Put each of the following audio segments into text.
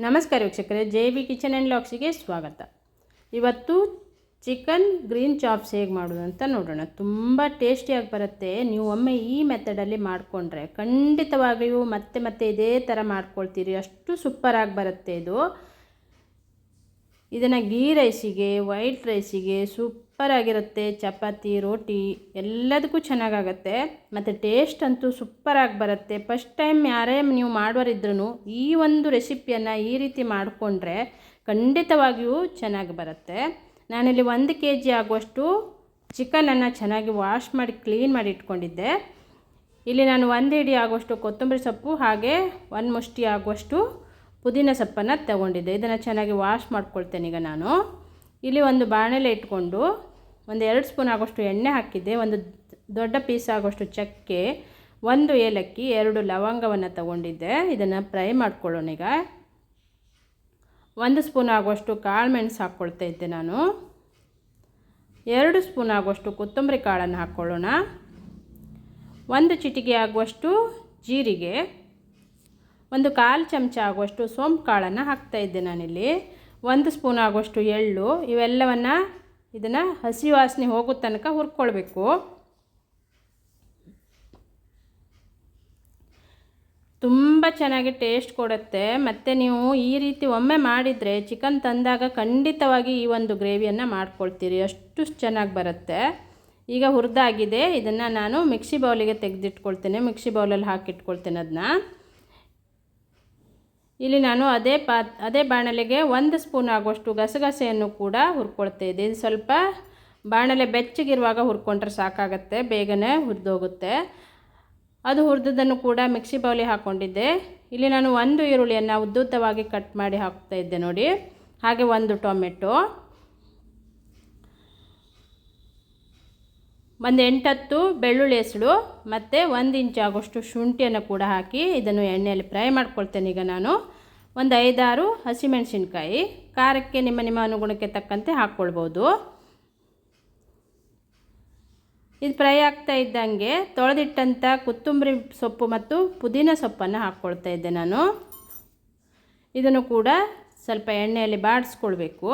ನಮಸ್ಕಾರ ವೀಕ್ಷಕರೇ, J B kitchen and ಲಾಕ್ಸಿಗೆ ಸ್ವಾಗತ. ಇವತ್ತು ಚಿಕನ್ ಗ್ರೀನ್ ಚಾಪ್ಸ್ ಹೇಗೆ ಮಾಡೋದು ಅಂತ ನೋಡೋಣ. ತುಂಬ ಟೇಸ್ಟಿಯಾಗಿ ಬರುತ್ತೆ. ನೀವು ಒಮ್ಮೆ ಈ ಮೆಥಡಲ್ಲಿ ಮಾಡಿಕೊಂಡ್ರೆ ಖಂಡಿತವಾಗಿಯೂ ಮತ್ತೆ ಮತ್ತೆ ಇದೇ ಥರ ಮಾಡ್ಕೊಳ್ತೀರಿ. ಅಷ್ಟು ಸೂಪರಾಗಿ ಬರುತ್ತೆ ಇದು. ಇದನ್ನು ಗೀ ರೈಸಿಗೆ, ವೈಟ್ ರೈಸಿಗೆ ಸೂಪರಾಗಿರುತ್ತೆ ಚಪಾತಿ, ರೋಟಿ, ಎಲ್ಲದಕ್ಕೂ ಚೆನ್ನಾಗಾಗತ್ತೆ. ಮತ್ತು ಟೇಸ್ಟ್ ಅಂತೂ ಸೂಪರಾಗಿ ಬರುತ್ತೆ. ಫಸ್ಟ್ ಟೈಮ್ ಯಾರೇ ನೀವು ಮಾಡೋರಿದ್ರೂ ಈ ಒಂದು ರೆಸಿಪಿಯನ್ನು ಈ ರೀತಿ ಮಾಡಿಕೊಂಡ್ರೆ ಖಂಡಿತವಾಗಿಯೂ ಚೆನ್ನಾಗಿ ಬರುತ್ತೆ. ನಾನಿಲ್ಲಿ ಒಂದು ಕೆ ಜಿ ಆಗುವಷ್ಟು ಚಿಕನನ್ನು ಚೆನ್ನಾಗಿ ವಾಶ್ ಮಾಡಿ ಕ್ಲೀನ್ ಮಾಡಿ ಇಟ್ಕೊಂಡಿದ್ದೆ. ಇಲ್ಲಿ ನಾನು ಒಂದು ಹಿಡಿ ಆಗುವಷ್ಟು ಕೊತ್ತಂಬರಿ ಸೊಪ್ಪು ಹಾಗೆ ಒಂದು ಮುಷ್ಟಿ ಆಗುವಷ್ಟು ಪುದೀನ ಸೊಪ್ಪನ್ನು ತಗೊಂಡಿದ್ದೆ. ಇದನ್ನು ಚೆನ್ನಾಗಿ ವಾಶ್ ಮಾಡ್ಕೊಳ್ತೇನೆ ಈಗ ನಾನು. ಇಲ್ಲಿ ಒಂದು ಬಾಣಲೆ ಇಟ್ಕೊಂಡು ಒಂದು ಎರಡು ಸ್ಪೂನ್ ಆಗೋಷ್ಟು ಎಣ್ಣೆ ಹಾಕಿದ್ದೆ, ಒಂದು ದೊಡ್ಡ ಪೀಸ್ ಆಗೋಷ್ಟು ಚಕ್ಕೆ, ಒಂದು ಏಲಕ್ಕಿ, ಎರಡು ಲವಂಗವನ್ನು ತಗೊಂಡಿದ್ದೆ. ಇದನ್ನು ಫ್ರೈ ಮಾಡ್ಕೊಳ್ಳೋಣ ಈಗ. ಒಂದು ಸ್ಪೂನ್ ಆಗುವಷ್ಟು ಕಾಳು ಮೆಣಸು ಹಾಕ್ಕೊಳ್ತಾ ಇದ್ದೆ ನಾನು. ಎರಡು ಸ್ಪೂನ್ ಆಗುವಷ್ಟು ಕೊತ್ತಂಬರಿ ಕಾಳನ್ನು ಹಾಕ್ಕೊಳ್ಳೋಣ. ಒಂದು ಚಿಟಿಕೆ ಆಗುವಷ್ಟು ಜೀರಿಗೆ, ಒಂದು ಕಾಲು ಚಮಚ ಆಗುವಷ್ಟು ಸೋಂಪು ಕಾಳನ್ನು ಹಾಕ್ತಾಯಿದ್ದೆ ನಾನಿಲ್ಲಿ. ಒಂದು ಸ್ಪೂನ್ ಆಗುವಷ್ಟು ಎಳ್ಳು, ಇವೆಲ್ಲವನ್ನು ಇದನ್ನು ಹಸಿ ವಾಸನೆ ಹೋಗೋ ತನಕ ಹುರ್ಕೊಳ್ಬೇಕು. ತುಂಬ ಚೆನ್ನಾಗಿ ಟೇಸ್ಟ್ ಕೊಡುತ್ತೆ. ಮತ್ತು ನೀವು ಈ ರೀತಿ ಒಮ್ಮೆ ಮಾಡಿದರೆ ಚಿಕನ್ ತಂದಾಗ ಖಂಡಿತವಾಗಿ ಈ ಒಂದು ಗ್ರೇವಿಯನ್ನು ಮಾಡ್ಕೊಳ್ತೀರಿ. ಅಷ್ಟು ಚೆನ್ನಾಗಿ ಬರುತ್ತೆ. ಈಗ ಹುರಿದಾಗಿದೆ. ಇದನ್ನು ನಾನು ಮಿಕ್ಸಿ ಬೌಲಿಗೆ ತೆಗೆದಿಟ್ಕೊಳ್ತೇನೆ. ಮಿಕ್ಸಿ ಬೌಲಲ್ಲಿ ಹಾಕಿಟ್ಕೊಳ್ತೇನೆ ಅದನ್ನ ಇಲ್ಲಿ ನಾನು ಅದೇ ಪಾ, ಅದೇ ಬಾಣಲೆಗೆ ಒಂದು ಸ್ಪೂನ್ ಆಗುವಷ್ಟು ಗಸಗಸೆಯನ್ನು ಕೂಡ ಹುರ್ಕೊಳ್ತಾ ಇದ್ದೆ ಇದು ಸ್ವಲ್ಪ ಬಾಣಲೆ ಬೆಚ್ಚಗಿರುವಾಗ ಹುರ್ಕೊಂಡ್ರೆ ಸಾಕಾಗತ್ತೆ, ಬೇಗನೆ ಹುರಿದೋಗುತ್ತೆ. ಅದು ಹುರ್ದಿದ್ದನ್ನು ಕೂಡ ಮಿಕ್ಸಿ ಬೌಲಿ ಹಾಕ್ಕೊಂಡಿದ್ದೆ ಇಲ್ಲಿ ನಾನು ಒಂದು ಈರುಳ್ಳಿಯನ್ನು ಉದ್ದುದ್ದವಾಗಿ ಕಟ್ ಮಾಡಿ ಹಾಕ್ತಾ ಇದ್ದೆ ನೋಡಿ. ಹಾಗೆ ಒಂದು ಟೊಮೆಟೊ. ಒಂದು ಎಂಟತ್ತು ಬೆಳ್ಳುಳ್ಳಿ ಹೆಸಳು ಮತ್ತು ಒಂದು ಇಂಚ್ ಆಗೋಷ್ಟು ಶುಂಠಿಯನ್ನು ಕೂಡ ಹಾಕಿ ಇದನ್ನು ಎಣ್ಣೆಯಲ್ಲಿ ಫ್ರೈ ಮಾಡ್ಕೊಳ್ತೇನೆ ಈಗ ನಾನು. ಒಂದು ಐದಾರು ಹಸಿಮೆಣಸಿನ್ಕಾಯಿ, ಖಾರಕ್ಕೆ ನಿಮ್ಮ ನಿಮ್ಮ ಅನುಗುಣಕ್ಕೆ ತಕ್ಕಂತೆ ಹಾಕ್ಕೊಳ್ಬೋದು. ಇದು ಫ್ರೈ ಆಗ್ತಾ ಇದ್ದಂಗೆ ತೊಳೆದಿಟ್ಟಂಥ ಕೊತ್ತಂಬರಿ ಸೊಪ್ಪು ಮತ್ತು ಪುದೀನ ಸೊಪ್ಪನ್ನು ಹಾಕ್ಕೊಳ್ತಾ ಇದ್ದೆ ನಾನು. ಇದನ್ನು ಕೂಡ ಸ್ವಲ್ಪ ಎಣ್ಣೆಯಲ್ಲಿ ಬಾಡಿಸ್ಕೊಳ್ಬೇಕು.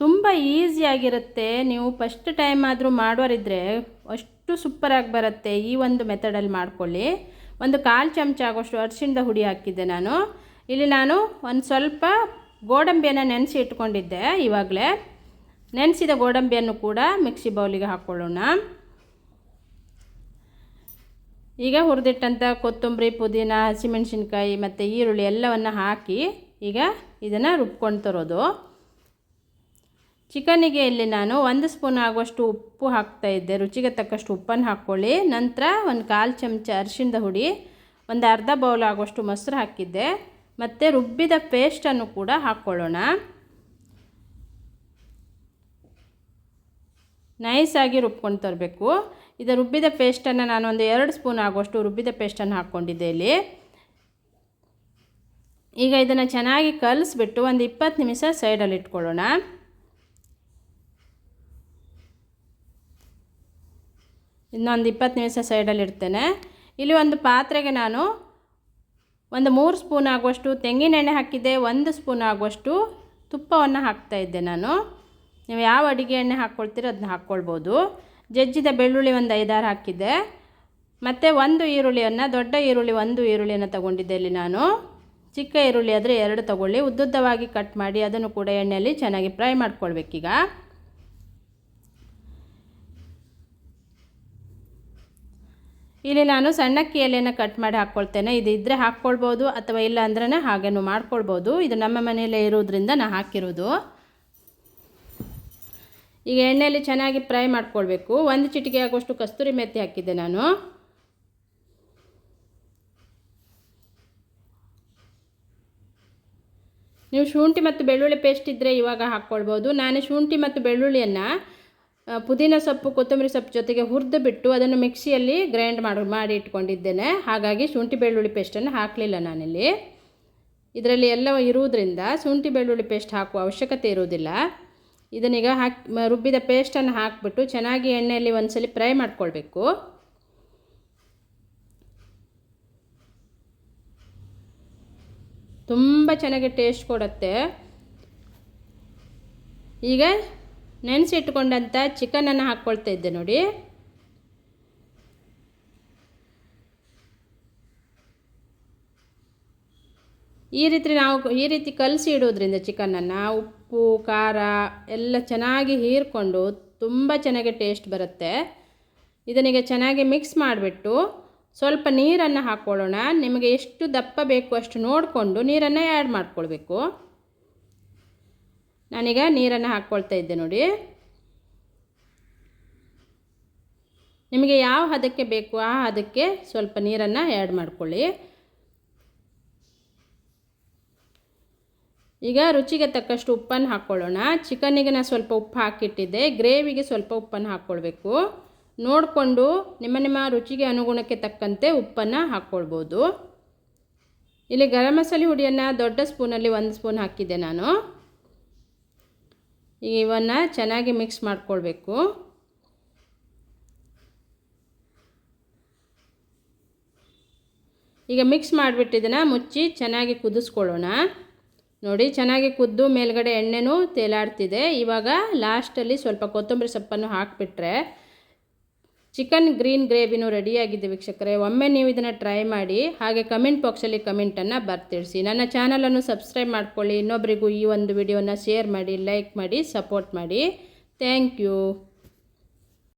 ತುಂಬ ಈಸಿಯಾಗಿರುತ್ತೆ ನೀವು ಫಸ್ಟ್ ಟೈಮ್ ಆದರೂ ಮಾಡೋರಿದ್ದರೆ ಅಷ್ಟು ಸೂಪರಾಗಿ ಬರುತ್ತೆ ಈ ಒಂದು ಮೆಥಡಲ್ಲಿ ಮಾಡ್ಕೊಳ್ಳಿ. ಒಂದು ಕಾಲು ಚಮಚ ಆಗೋಷ್ಟು ಅರಿಶಿಣದ ಹುಡಿ ಹಾಕಿದ್ದೆ ನಾನು. ಇಲ್ಲಿ ನಾನು ಒಂದು ಸ್ವಲ್ಪ ಗೋಡಂಬಿಯನ್ನು ನೆನೆಸಿ ಇಟ್ಕೊಂಡಿದ್ದೆ ಇವಾಗಲೇ. ನೆನೆಸಿದ ಗೋಡಂಬಿಯನ್ನು ಕೂಡ ಮಿಕ್ಸಿ ಬೌಲಿಗೆ ಹಾಕ್ಕೊಳ್ಳೋಣ ಈಗ ಹುರಿದಿಟ್ಟಂಥ ಕೊತ್ತಂಬರಿ, ಪುದೀನ, ಹಸಿಮೆಣಸಿನ್ಕಾಯಿ ಮತ್ತು ಈರುಳ್ಳಿ ಎಲ್ಲವನ್ನು ಹಾಕಿ ಈಗ ಇದನ್ನು ರುಬ್ಕೊಂಡು ತರೋದು. ಚಿಕನಿಗೆ ಇಲ್ಲಿ ನಾನು ಒಂದು ಸ್ಪೂನ್ ಆಗುವಷ್ಟು ಉಪ್ಪು ಹಾಕ್ತಾ ಇದ್ದೆ. ರುಚಿಗೆ ತಕ್ಕಷ್ಟು ಉಪ್ಪನ್ನು ಹಾಕ್ಕೊಳ್ಳಿ. ನಂತರ ಒಂದು ಕಾಲು ಚಮಚ ಅರಿಶಿನದ ಹುಡಿ, ಒಂದು ಅರ್ಧ ಬೌಲ್ ಆಗುವಷ್ಟು ಮೊಸರು ಹಾಕಿದ್ದೆ. ಮತ್ತು ರುಬ್ಬಿದ ಪೇಸ್ಟನ್ನು ಕೂಡ ಹಾಕ್ಕೊಳ್ಳೋಣ. ನೈಸಾಗಿ ರುಬ್ಕೊಂಡು ತರಬೇಕು. ಇದು ರುಬ್ಬಿದ ಪೇಸ್ಟನ್ನು ನಾನು ಒಂದು ಎರಡು ಸ್ಪೂನ್ ಆಗುವಷ್ಟು ರುಬ್ಬಿದ ಪೇಸ್ಟನ್ನು ಹಾಕ್ಕೊಂಡಿದ್ದೆ ಇಲ್ಲಿ. ಈಗ ಇದನ್ನು ಚೆನ್ನಾಗಿ ಕಲಿಸ್ಬಿಟ್ಟು ಒಂದು ಇಪ್ಪತ್ತು ನಿಮಿಷ ಸೈಡಲ್ಲಿ ಇಟ್ಕೊಳ್ಳೋಣ. ಇನ್ನೊಂದು ಇಪ್ಪತ್ತು ನಿಮಿಷ ಸೈಡಲ್ಲಿ ಇಡ್ತೇನೆ. ಇಲ್ಲಿ ಒಂದು ಪಾತ್ರೆಗೆ ನಾನು ಒಂದು ಮೂರು ಸ್ಪೂನ್ ಆಗುವಷ್ಟು ತೆಂಗಿನೆಣ್ಣೆ ಹಾಕಿದ್ದೆ ಒಂದು ಸ್ಪೂನ್ ಆಗುವಷ್ಟು ತುಪ್ಪವನ್ನು ಹಾಕ್ತಾಯಿದ್ದೆ ನಾನು. ನೀವು ಯಾವ ಅಡುಗೆ ಎಣ್ಣೆ ಹಾಕ್ಕೊಳ್ತೀರೋ ಅದನ್ನ ಹಾಕ್ಕೊಳ್ಬೋದು. ಜಜ್ಜಿದ ಬೆಳ್ಳುಳ್ಳಿ ಒಂದು ಐದಾರು ಹಾಕಿದ್ದೆ. ಮತ್ತು ಒಂದು ಈರುಳ್ಳಿಯನ್ನು, ದೊಡ್ಡ ಈರುಳ್ಳಿ ಒಂದು ಈರುಳ್ಳಿಯನ್ನು ತಗೊಂಡಿದ್ದೆ ಇಲ್ಲಿ ನಾನು. ಚಿಕ್ಕ ಈರುಳ್ಳಿ ಆದರೆ ಎರಡು ತಗೊಳ್ಳಿ. ಉದ್ದುದ್ದವಾಗಿ ಕಟ್ ಮಾಡಿ ಅದನ್ನು ಕೂಡ ಎಣ್ಣೆಯಲ್ಲಿ ಚೆನ್ನಾಗಿ ಫ್ರೈ ಮಾಡ್ಕೊಳ್ಬೇಕೀಗ. ಇಲ್ಲಿ ನಾನು ಸಣ್ಣಕ್ಕಿ ಎಲೆನ ಕಟ್ ಮಾಡಿ ಹಾಕ್ಕೊಳ್ತೇನೆ ಇದು ಇದ್ದರೆ ಹಾಕ್ಕೊಳ್ಬೋದು ಅಥವಾ ಇಲ್ಲ ಅಂದ್ರೆ ಹಾಗೇನು ಮಾಡ್ಕೊಳ್ಬೋದು. ಇದು ನಮ್ಮ ಮನೆಯಲ್ಲೇ ಇರೋದ್ರಿಂದ ನಾನು ಹಾಕಿರೋದು. ಈಗ ಎಣ್ಣೆಯಲ್ಲಿ ಚೆನ್ನಾಗಿ ಫ್ರೈ ಮಾಡ್ಕೊಳ್ಬೇಕು. ಒಂದು ಚಿಟಿಕೆ ಆಗುವಷ್ಟು ಕಸ್ತೂರಿ ಮೆತ್ತಿ ಹಾಕಿದ್ದೆ ನಾನು. ನೀವು ಶುಂಠಿ ಮತ್ತು ಬೆಳ್ಳುಳ್ಳಿ ಪೇಸ್ಟ್ ಇದ್ದರೆ ಇವಾಗ ಹಾಕ್ಕೊಳ್ಬೋದು. ನಾನು ಶುಂಠಿ ಮತ್ತು ಬೆಳ್ಳುಳ್ಳಿಯನ್ನು ಪುದೀನ ಸೊಪ್ಪು, ಕೊತ್ತಂಬರಿ ಸೊಪ್ಪು ಜೊತೆಗೆ ಹುರಿದು ಬಿಟ್ಟು ಅದನ್ನು ಮಿಕ್ಸಿಯಲ್ಲಿ ಗ್ರೈಂಡ್ ಮಾಡಿ ಮಾಡಿ ಇಟ್ಕೊಂಡಿದ್ದೇನೆ. ಹಾಗಾಗಿ ಶುಂಠಿ ಬೆಳ್ಳುಳ್ಳಿ ಪೇಸ್ಟನ್ನು ಹಾಕಲಿಲ್ಲ ನಾನಿಲ್ಲಿ. ಇದರಲ್ಲಿ ಎಲ್ಲ ಇರುವುದರಿಂದ ಶುಂಠಿ ಬೆಳ್ಳುಳ್ಳಿ ಪೇಸ್ಟ್ ಹಾಕುವ ಅವಶ್ಯಕತೆ ಇರುವುದಿಲ್ಲ. ಇದನ್ನೀಗ ಹಾಕಿ ರುಬ್ಬಿದ ಪೇಸ್ಟನ್ನು ಹಾಕಿಬಿಟ್ಟು ಚೆನ್ನಾಗಿ ಎಣ್ಣೆಯಲ್ಲಿ ಒಂದ್ಸಲಿ ಫ್ರೈ ಮಾಡ್ಕೊಳ್ಬೇಕು. ತುಂಬ ಚೆನ್ನಾಗಿ ಟೇಸ್ಟ್ ಕೊಡುತ್ತೆ. ಈಗ ನೆನೆಸಿಟ್ಕೊಂಡಂಥ ಚಿಕನನ್ನು ಹಾಕ್ಕೊಳ್ತಾ ಇದ್ದೆ ನೋಡಿ. ಈ ರೀತಿ ನಾವು ಈ ರೀತಿ ಕಲಸಿ ಇಡೋದ್ರಿಂದ ಚಿಕನನ್ನು ಉಪ್ಪು, ಖಾರ ಎಲ್ಲ ಚೆನ್ನಾಗಿ ಹೀರ್ಕೊಂಡು ತುಂಬ ಚೆನ್ನಾಗಿ ಟೇಸ್ಟ್ ಬರುತ್ತೆ. ಇದನಿಗೆ ಚೆನ್ನಾಗಿ ಮಿಕ್ಸ್ ಮಾಡಿಬಿಟ್ಟು ಸ್ವಲ್ಪ ನೀರನ್ನು ಹಾಕ್ಕೊಳ್ಳೋಣ ನಿಮಗೆ ಎಷ್ಟು ದಪ್ಪ ಬೇಕು ಅಷ್ಟು ನೋಡಿಕೊಂಡು ನೀರನ್ನು ಆ್ಯಡ್ ಮಾಡ್ಕೊಳ್ಬೇಕು. ನಾನೀಗ ನೀರನ್ನು ಹಾಕ್ಕೊಳ್ತಾ ಇದ್ದೆ ನೋಡಿ. ನಿಮಗೆ ಯಾವ ಹದಕ್ಕೆ ಬೇಕು ಆ ಹದಕ್ಕೆ ಸ್ವಲ್ಪ ನೀರನ್ನು ಆ್ಯಡ್ ಮಾಡ್ಕೊಳ್ಳಿ. ಈಗ ರುಚಿಗೆ ತಕ್ಕಷ್ಟು ಉಪ್ಪನ್ನು ಹಾಕ್ಕೊಳ್ಳೋಣ. ಚಿಕನ್ನಿಗೆ ನಾನು ಸ್ವಲ್ಪ ಉಪ್ಪು ಹಾಕಿಟ್ಟಿದ್ದೆ. ಗ್ರೇವಿಗೆ ಸ್ವಲ್ಪ ಉಪ್ಪನ್ನು ಹಾಕ್ಕೊಳ್ಬೇಕು. ನೋಡಿಕೊಂಡು ನಿಮ್ಮ ನಿಮ್ಮ ರುಚಿಗೆ ಅನುಗುಣಕ್ಕೆ ತಕ್ಕಂತೆ ಉಪ್ಪನ್ನು ಹಾಕ್ಕೊಳ್ಬೋದು. ಇಲ್ಲಿ ಗರಂ ಮಸಾಲೆ ಹುಡಿಯನ್ನು ದೊಡ್ಡ ಸ್ಪೂನಲ್ಲಿ ಒಂದು ಸ್ಪೂನ್ ಹಾಕಿದ್ದೆ ನಾನು. ಈಗ ಇವನ್ನು ಚೆನ್ನಾಗಿ ಮಿಕ್ಸ್ ಮಾಡ್ಕೊಳ್ಬೇಕು. ಈಗ ಮಿಕ್ಸ್ ಮಾಡಿಬಿಟ್ಟಿದ್ದನ್ನು ಮುಚ್ಚಿ ಚೆನ್ನಾಗಿ ಕುದಿಸ್ಕೊಳ್ಳೋಣ. ನೋಡಿ, ಚೆನ್ನಾಗಿ ಕುದ್ದು ಮೇಲ್ಗಡೆ ಎಣ್ಣೆನೂ ತೇಲಾಡ್ತಿದೆ. ಇವಾಗ ಲಾಸ್ಟಲ್ಲಿ ಸ್ವಲ್ಪ ಕೊತ್ತಂಬರಿ ಸೊಪ್ಪನ್ನು ಹಾಕಿಬಿಟ್ರೆ ಚಿಕನ್ ಗ್ರೀನ್ ಗ್ರೇವಿನೂ ರೆಡಿಯಾಗಿದೆ ವೀಕ್ಷಕರೇ. ಒಮ್ಮೆ ನೀವು ಇದನ್ನು ಟ್ರೈ ಮಾಡಿ, ಹಾಗೆ ಕಮೆಂಟ್ ಬಾಕ್ಸಲ್ಲಿ ಕಮೆಂಟನ್ನು ಬರ್ತಿಳಿಸಿ ನನ್ನ ಚಾನಲನ್ನು ಸಬ್ಸ್ಕ್ರೈಬ್ ಮಾಡ್ಕೊಳ್ಳಿ. ಇನ್ನೊಬ್ಬರಿಗೂ ಈ ಒಂದು ವಿಡಿಯೋನ ಶೇರ್ ಮಾಡಿ, ಲೈಕ್ ಮಾಡಿ, ಸಪೋರ್ಟ್ ಮಾಡಿ. Thank you.